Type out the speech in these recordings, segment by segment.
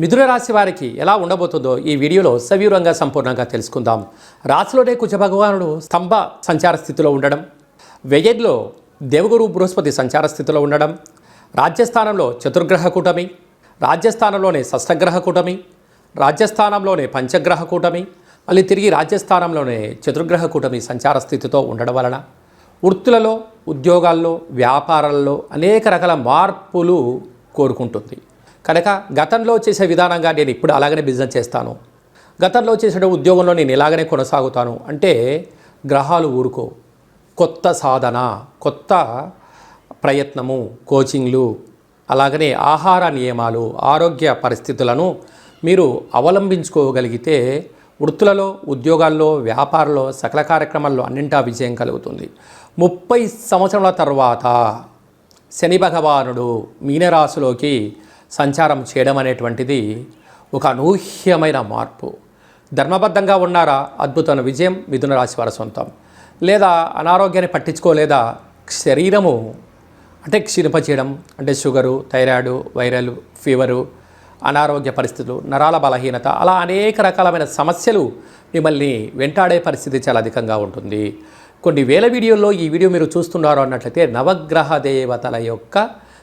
మిథున రాశి వారికి ఎలా ఉండబోతుందో ఈ వీడియోలో సవివరంగా సంపూర్ణంగా తెలుసుకుందాం. రాశిలోనే కుజ భగవానుడు స్తంభ సంచార స్థితిలో ఉండడం వ్యయంలో దేవగురు బృహస్పతి సంచార స్థితిలో ఉండడం రాజ్యస్థానంలో చతుర్గ్రహ కూటమి రాజ్యస్థానంలోనే షష్టగ్రహ కూటమి రాజ్యస్థానంలోనే పంచగ్రహ కూటమి మళ్ళీ తిరిగి రాజ్యస్థానంలోనే చతుర్గ్రహ కూటమి సంచార స్థితితో ఉండడం వలన వృత్తులలో ఉద్యోగాల్లో వ్యాపారాల్లో అనేక రకాల మార్పులు కోరుకుంటుంది. కనుక గతంలో చేసే విధానంగా నేను ఇప్పుడు అలాగనే బిజినెస్ చేస్తాను. గతంలో చేసిన ఉద్యోగంలో నేను ఇలాగనే కొనసాగుతాను. అంటే గ్రహాలు ఊరుకో. కొత్త సాధన కొత్త ప్రయత్నము కోచింగ్లు అలాగనే ఆహార నియమాలు ఆరోగ్య పరిస్థితులను మీరు అవలంబించుకోగలిగితే వృత్తులలో ఉద్యోగాల్లో వ్యాపారంలో సకల కార్యక్రమాల్లో అన్నింటా విజయం కలుగుతుంది. ముప్పై సంవత్సరాల తర్వాత శని భగవానుడు మీనరాశిలోకి సంచారం చేయడం అనేటువంటిది ఒక అనూహ్యమైన మార్పు. ధర్మబద్ధంగా ఉన్నారా? అద్భుతమైన విజయం మిథున రాశి వారి సొంతం. లేదా అనారోగ్యాన్ని పట్టించుకోలేదా? శరీరము అంటే క్షీణింపచేయడం అంటే షుగరు థైరాయిడ్ వైరల్ ఫీవరు అనారోగ్య పరిస్థితులు నరాల బలహీనత అలా అనేక రకాలమైన సమస్యలు మిమ్మల్ని వెంటాడే పరిస్థితి చాలా అధికంగా ఉంటుంది. కొన్ని వేల వీడియోల్లో ఈ వీడియో మీరు చూస్తున్నారు అన్నట్లయితే నవగ్రహ దేవతల యొక్క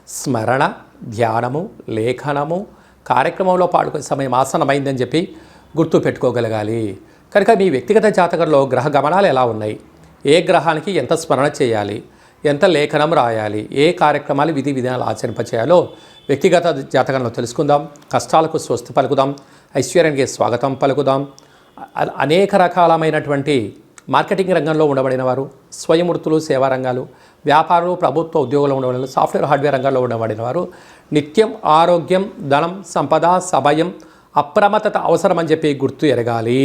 స్మరణ ధ్యానము లేఖనము కార్యక్రమంలో పాడుకునే సమయం ఆసనమైందని చెప్పి గుర్తు పెట్టుకోగలగాలి. కనుక మీ వ్యక్తిగత జాతకంలో గ్రహ గమనాలు ఎలా ఉన్నాయి? ఏ గ్రహానికి ఎంత స్మరణ చేయాలి? ఎంత లేఖనం రాయాలి? ఏ కార్యక్రమాలు విధి విధానాలు ఆచరింపచేయాలో వ్యక్తిగత జాతకంలో తెలుసుకుందాం. కష్టాలకు స్వస్తి పలుకుదాం. ఐశ్వర్యానికి స్వాగతం పలుకుదాం. అ- అనేక రకాలమైనటువంటి మార్కెటింగ్ రంగంలో ఉండబడిన వారు స్వయం వృత్తులు సేవా రంగాలు వ్యాపారులు ప్రభుత్వ ఉద్యోగులు ఉండబడిన సాఫ్ట్వేర్ హార్డ్వేర్ రంగాల్లో ఉండబడిన వారు నిత్యం ఆరోగ్యం ధనం సంపద సభయం అప్రమత్తత అవసరమని చెప్పి గుర్తు ఎరగాలి.